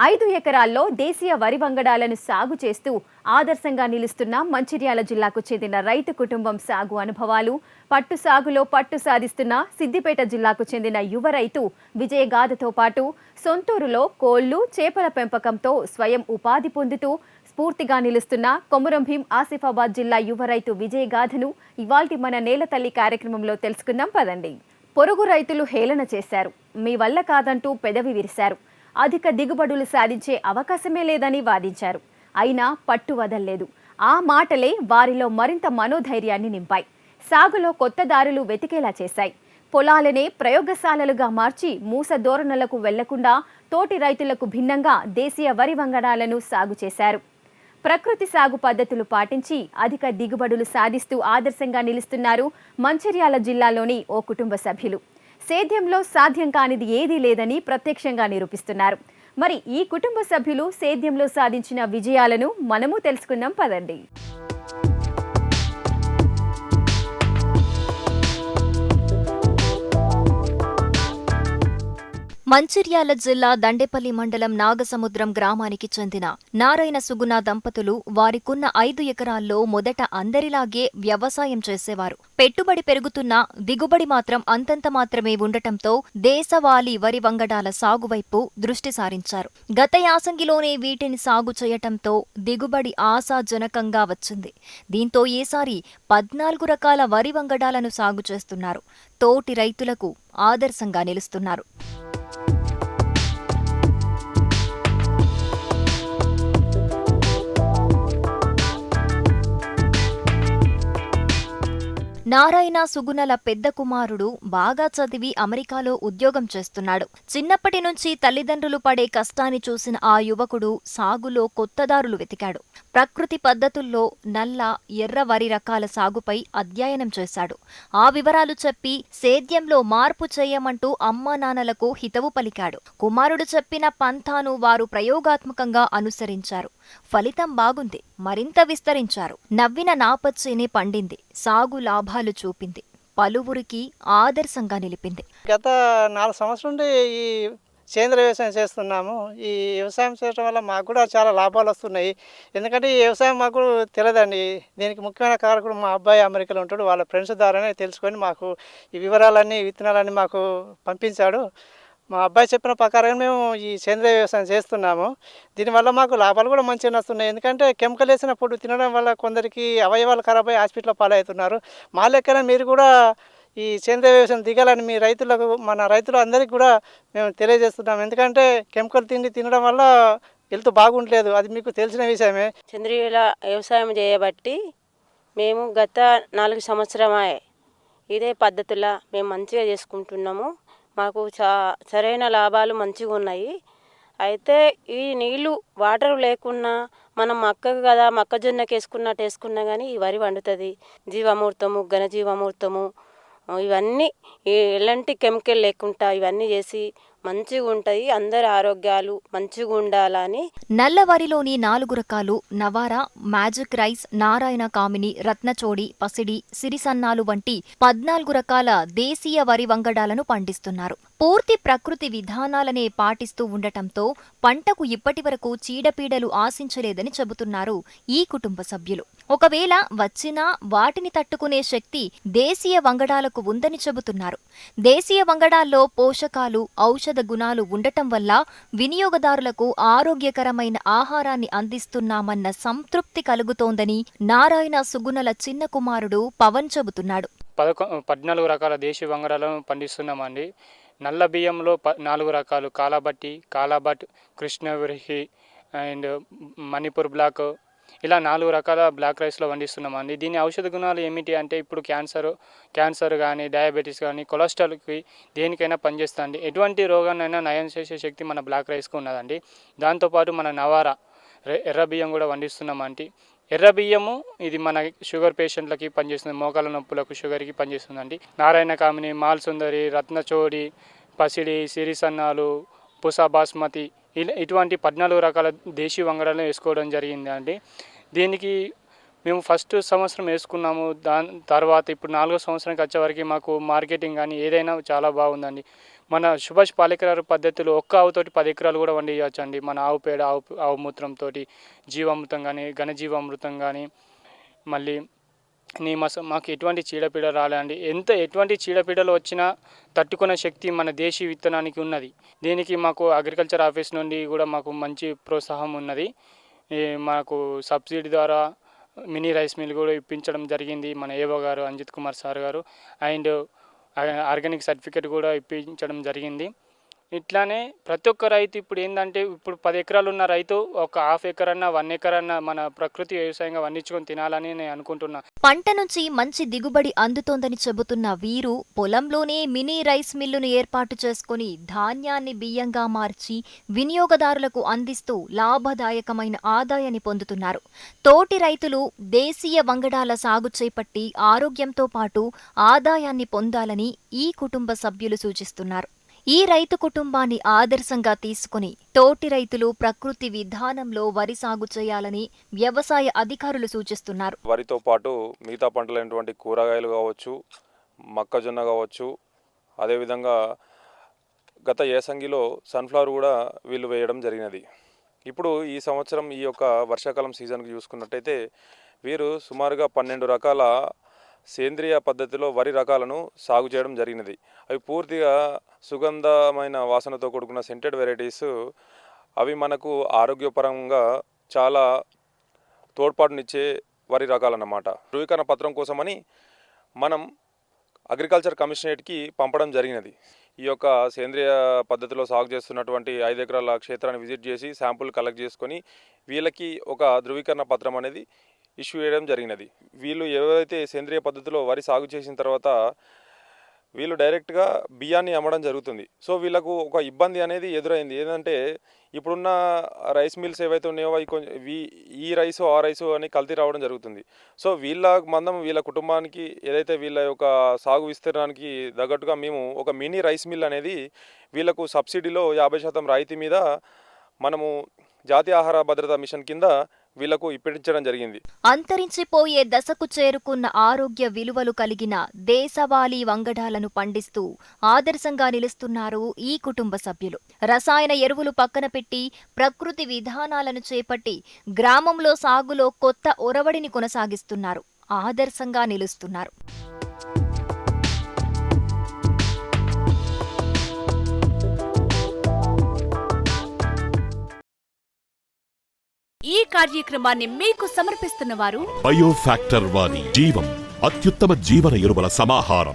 ఐదు ఎకరాల్లో దేశీయ వరి వంగడాలను సాగు చేస్తూ ఆదర్శంగా నిలుస్తున్న మంచిర్యాల జిల్లాకు చెందిన రైతు కుటుంబం సాగు అనుభవాలు పట్టు సాగులో పట్టు సాధిస్తున్న సిద్దిపేట జిల్లాకు చెందిన యువ రైతు విజయగాథతో పాటు సొంతూరులో కోళ్ళు చేపల పెంపకంతో స్వయం ఉపాధి పొందుతూ స్ఫూర్తిగా నిలుస్తున్న కొమురం భీం ఆసిఫాబాద్ జిల్లా యువ రైతు విజయగాథను ఇవాల్టి మన నేలతల్లి కార్యక్రమంలో తెలుసుకుందాం. పదండి. పొరుగు రైతులు హేళన చేశారు. మీ వల్ల కాదంటూ పెదవి విరిశారు. అధిక దిగుబడులు సాధించే అవకాశమే లేదని వాదించారు. అయినా పట్టు వదల్లేదు. ఆ మాటలే వారిలో మరింత మనోధైర్యాన్ని నింపాయి. సాగులో కొత్త దారులు వెతికేలా చేశాయి. పొలాలనే ప్రయోగశాలలుగా మార్చి మూస ధోరణులకు వెళ్ళకుండా తోటి రైతులకు భిన్నంగా దేశీయ వరి వంగడాలను సాగు చేశారు. ప్రకృతి సాగు పద్ధతులు పాటించి అధిక దిగుబడులు సాధిస్తూ ఆదర్శంగా నిలుస్తున్నారు మంచిర్యాల జిల్లాలోని ఓ కుటుంబ సభ్యులు. సేద్యంలో సాధ్యం కానిది ఏదీ లేదని ప్రత్యక్షంగా నిరూపిస్తున్నారు. మరి ఈ కుటుంబ సభ్యులు సేద్యంలో సాధించిన విజయాలను మనము తెలుసుకుందాం. పదండి. మంచిర్యాల జిల్లా దండేపల్లి మండలం నాగసముద్రం గ్రామానికి చెందిన నారాయణ సుగుణ దంపతులు వారికున్న ఐదు ఎకరాల్లో మొదట అందరిలాగే వ్యవసాయం చేసేవారు. పెట్టుబడి పెరుగుతున్నా దిగుబడి మాత్రం అంతంత మాత్రమే ఉండటంతో దేశవాళీ వరి వంగడాల సాగువైపు దృష్టి సారించారు. గత యాసంగిలోనే వీటిని సాగు చేయటంతో దిగుబడి ఆశాజనకంగా వచ్చింది. దీంతో ఈసారి పద్నాలుగు రకాల వరి వంగడాలను సాగు చేస్తున్నారు. తోటి రైతులకు ఆదర్శంగా నిలుస్తున్నారు. నారాయణ సుగుణల పెద్ద కుమారుడు బాగా చదివి అమెరికాలో ఉద్యోగం చేస్తున్నాడు. చిన్నప్పటి నుంచి తల్లిదండ్రులు పడే కష్టాన్ని చూసిన ఆ యువకుడు సాగులో కొత్తదారులు వెతికాడు. ప్రకృతి పద్ధతుల్లో నల్ల ఎర్ర వరి రకాల సాగుపై అధ్యయనం చేశాడు. ఆ వివరాలు చెప్పి సేద్యంలో మార్పు చేయమంటూ అమ్మానాన్నలకు హితవు పలికాడు. కుమారుడు చెప్పిన పంథాను వారు ప్రయోగాత్మకంగా అనుసరించారు. ఫలితం బాగుంది. మరింత విస్తరించారు. నవ్విన నాపచ్చిని పండింది. సాగు లాభాలు చూపింది. పలువురికి ఆదర్శంగా నిలిపింది. గత నాలుగు సంవత్సరం నుండి ఈ సేంద్రీయ వ్యవసాయం చేస్తున్నాము. ఈ వ్యవసాయం చేయడం వల్ల మాకు కూడా చాలా లాభాలు వస్తున్నాయి. ఎందుకంటే ఈ వ్యవసాయం మాకు తెలియదండి. దీనికి ముఖ్యమైన కారకుడు మా అబ్బాయి అమెరికాలో ఉంటాడు. వాళ్ళ ఫ్రెండ్స్ ద్వారానే తెలుసుకొని మాకు ఈ వివరాలన్నీ విత్తనాలన్నీ మాకు పంపించాడు. మా అబ్బాయి చెప్పిన ప్రకారం మేము ఈ సేంద్రీయ వ్యవసాయం చేస్తున్నాము. దీనివల్ల మాకు లాభాలు కూడా మంచిగా వస్తున్నాయి. ఎందుకంటే కెమికల్ వేసిన ఫుడ్ తినడం వల్ల కొందరికి అవయవాలు ఖరాబ్ అయ్యి హాస్పిటల్ పాలవుతున్నారు. మా లెక్కన మీరు కూడా ఈ సేంద్రియ వ్యవసాయం దిగాలని మీ రైతులకు మన రైతులు అందరికీ కూడా మేము తెలియజేస్తున్నాం. ఎందుకంటే కెమికల్ తిండి తినడం వల్ల హెల్త్ బాగుండలేదు. అది మీకు తెలిసిన విషయమే. చంద్రియుల వ్యవసాయం చేయబట్టి మేము గత నాలుగు సంవత్సరమే ఇదే పద్ధతిలో మేము మంచిగా చేసుకుంటున్నాము. మాకు చా సరైన లాభాలు మంచిగా ఉన్నాయి. అయితే ఈ నీళ్ళు వాటర్ లేకున్నా మనం మక్కకు కదా మొక్కజొన్నకి వేసుకున్నట్టు వేసుకున్నా కానీ ఈ వరి వండుతుంది జీవామూర్తము ఘనజీవామూర్తము ఇవన్నీ ఎలాంటి కెమికల్ లేకుండా ఇవన్నీ చేసి మంచిగా ఉంటాయి. అందరి ఆరోగ్యాలు మంచిగా ఉండాలని. నల్ల వరిలోని నాలుగు రకాలు నవారా మ్యాజిక్ రైస్ నారాయణ కామిని రత్నచోడి పసిడి సిరిసన్నాలు వంటి పద్నాలుగు రకాల దేశీయ వరి వంగడాలను పండిస్తున్నారు. పూర్తి ప్రకృతి విధానాలనే పాటిస్తూ ఉండటంతో పంటకు ఇప్పటివరకు చీడపీడలు ఆశించలేదని చెబుతున్నారు ఈ కుటుంబ సభ్యులు. ఒకవేళ వచ్చినా వాటిని తట్టుకునే శక్తి దేశీయ వంగడాలకు ఉందని చెబుతున్నారు. దేశీయ వంగడాల్లో పోషకాలు ఔషధ గుణాలు ఉండటం వల్ల వినియోగదారులకు ఆరోగ్యకరమైన ఆహారాన్ని అందిస్తున్నామన్న సంతృప్తి కలుగుతోందని నారాయణ సుగుణల చిన్న కుమారుడు పవన్ చెబుతున్నాడు. పదకొ పద్నాలుగు రకాల దేశీయ వంగడాలను పండిస్తున్నామండి. నల్ల బియ్యంలో ప నాలుగు రకాలు. Kalabatti Kalabat Krishnavrihi and Manipur black. ఇలా నాలుగు రకాల బ్లాక్ రైస్లో వండిస్తున్నామండి దీని ఔషధ గుణాలు ఏమిటి అంటే ఇప్పుడు క్యాన్సర్ క్యాన్సర్ కానీ డయాబెటీస్ కానీ కొలెస్ట్రాల్కి దేనికైనా పనిచేస్తుంది. ఎటువంటి రోగాన్నైనా నయం చేసే శక్తి మన బ్లాక్ రైస్కి ఉన్నదండి. దాంతోపాటు మన నవారా ఎర్ర బియ్యం కూడా వండిస్తున్నామంటే ఎర్ర బియ్యము ఇది మన షుగర్ పేషెంట్లకి పనిచేస్తుంది మోకాల నొప్పులకు షుగర్కి పనిచేస్తుందండి. నారాయణ కామిని మాల్సుందరి రత్నచోడి పసిడి సిరిసన్నాలు పుసా బాస్మతి ఇలా ఇటువంటి పద్నాలుగు రకాల దేశీ వంగడాలను వేసుకోవడం జరిగింది అండి దీనికి మేము ఫస్ట్ సంవత్సరం వేసుకున్నాము దాని తర్వాత ఇప్పుడు నాలుగో సంవత్సరానికి వచ్చేవరకు మాకు మార్కెటింగ్ కానీ ఏదైనా చాలా బాగుందండి. మన సుభాష్ పాలేకరారు పద్ధతిలో ఒక్క ఆవుతోటి పది ఎకరాలు కూడా వండియచ్చు అండి మన ఆవు పేడ ఆవు ఆవు మూత్రంతో జీవామృతం కానీ ఘనజీవామృతం కానీ మళ్ళీ నీ మస మాకు ఎటువంటి చీడపీడ రాలేండి ఎంత ఎటువంటి చీడపీడలు వచ్చినా తట్టుకునే శక్తి మన దేశీ విత్తనానికి ఉన్నది. దీనికి మాకు అగ్రికల్చర్ ఆఫీస్ నుండి కూడా మాకు మంచి ప్రోత్సాహం ఉన్నది. మాకు సబ్సిడీ ద్వారా మినీ రైస్ మిల్ కూడా ఇప్పించడం జరిగింది మన ఏవో గారు అంజిత్ కుమార్ సార్ గారు. అండ్ ఆర్గానిక్ సర్టిఫికేట్ కూడా ఇప్పించడం జరిగింది. ఇట్లానే ప్రతి ఒక్క రైతు ఇప్పుడు ఏంటంటే ఇప్పుడు పది ఎకరాలు ఉన్న రైతు ఒక హాఫ్ ఎకర్ అన్న వన్ ఎకర్ అన్న మన ప్రకృతి వ్యవసాయంగా వండించుకొని తినాలని నేను అనుకుంటున్నా. పంట నుంచి మంచి దిగుబడి అందుతోందని చెబుతున్న వీరు పొలంలోనే మినీ రైస్ మిల్లును ఏర్పాటు చేసుకుని ధాన్యాన్ని బియ్యంగా మార్చి వినియోగదారులకు అందిస్తూ లాభదాయకమైన ఆదాయాన్ని పొందుతున్నారు. తోటి రైతులు దేశీయ వంగడాల సాగు చేపట్టి ఆరోగ్యంతో పాటు ఆదాయాన్ని పొందాలని ఈ కుటుంబ సభ్యులు సూచిస్తున్నారు. ఈ రైతు కుటుంబాన్ని ఆదర్శంగా తీసుకుని తోటి రైతులు ప్రకృతి విధానంలో వరి సాగు చేయాలని వ్యవసాయ అధికారులు సూచిస్తున్నారు. వరితో పాటు మిగతా పంటలైనటువంటి కూరగాయలు కావచ్చు మొక్కజొన్న కావచ్చు అదేవిధంగా గత ఏసంగిలో సన్ఫ్లవర్ కూడా వీళ్ళు వేయడం జరిగినది. ఇప్పుడు ఈ సంవత్సరం ఈ యొక్క వర్షాకాలం సీజన్కి చూసుకున్నట్టయితే వీరు సుమారుగా పన్నెండు రకాల సేంద్రియ పద్ధతిలో వరి రకాలను సాగు చేయడం జరిగినది. అవి పూర్తిగా సుగంధమైన వాసనతో కూడుకున్న సెంటెడ్ వెరైటీస్ అవి మనకు ఆరోగ్యపరంగా చాలా తోడ్పాటునిచ్చే వరి రకాలన్నమాట. ధృవీకరణ పత్రం కోసమని మనం అగ్రికల్చర్ కమిషనరేట్కి పంపడం జరిగినది. ఈ యొక్క సేంద్రియ పద్ధతిలో సాగు చేస్తున్నటువంటి ఐదు ఎకరాల క్షేత్రాన్ని విజిట్ చేసి శాంపుల్ కలెక్ట్ చేసుకొని వీళ్ళకి ఒక ధృవీకరణ పత్రం అనేది ఇష్యూ చేయడం జరిగినది. వీళ్ళు ఏవైతే సేంద్రియ పద్ధతిలో వరి సాగు చేసిన తర్వాత వీళ్ళు డైరెక్ట్గా బియ్యాన్ని అమ్మడం జరుగుతుంది. సో వీళ్ళకు ఒక ఇబ్బంది అనేది ఎదురైంది. ఏంటంటే ఇప్పుడున్న రైస్ మిల్స్ ఏవైతే ఉన్నాయో అవి కొంచెం ఈ రైస్ ఆ రైసు అని కల్తీ రావడం జరుగుతుంది. సో వీళ్ళ మందం వీళ్ళ కుటుంబానికి ఏదైతే వీళ్ళ యొక్క సాగు విస్తీర్ణానికి తగ్గట్టుగా మేము ఒక మినీ రైస్ మిల్ అనేది వీళ్ళకు సబ్సిడీలో యాభై శాతం రాయితీ మీద మనము జాతీయ ఆహార భద్రతా మిషన్ కింద వీళ్ళకు ఇప్పించడం జరిగింది. అంతరించిపోయే దశకు చేరుకున్న ఆరోగ్య విలువలు కలిగిన దేశవాళీ వంగడాలను పండిస్తూ ఆదర్శంగా నిలుస్తున్నారు ఈ కుటుంబ సభ్యులు. రసాయన ఎరువులు పక్కన పెట్టి ప్రకృతి విధానాలను చేపట్టి గ్రామంలో సాగులో కొత్త ఒరవడిని కొనసాగిస్తున్నారు. ఆదర్శంగా నిలుస్తున్నారు. కార్యక్రమాన్ని మీకు సమర్పిస్తున్న వారు బయోఫ్యాక్టర్ వారి జీవం అత్యుత్తమ జీవన ఎరువుల సమాహారం.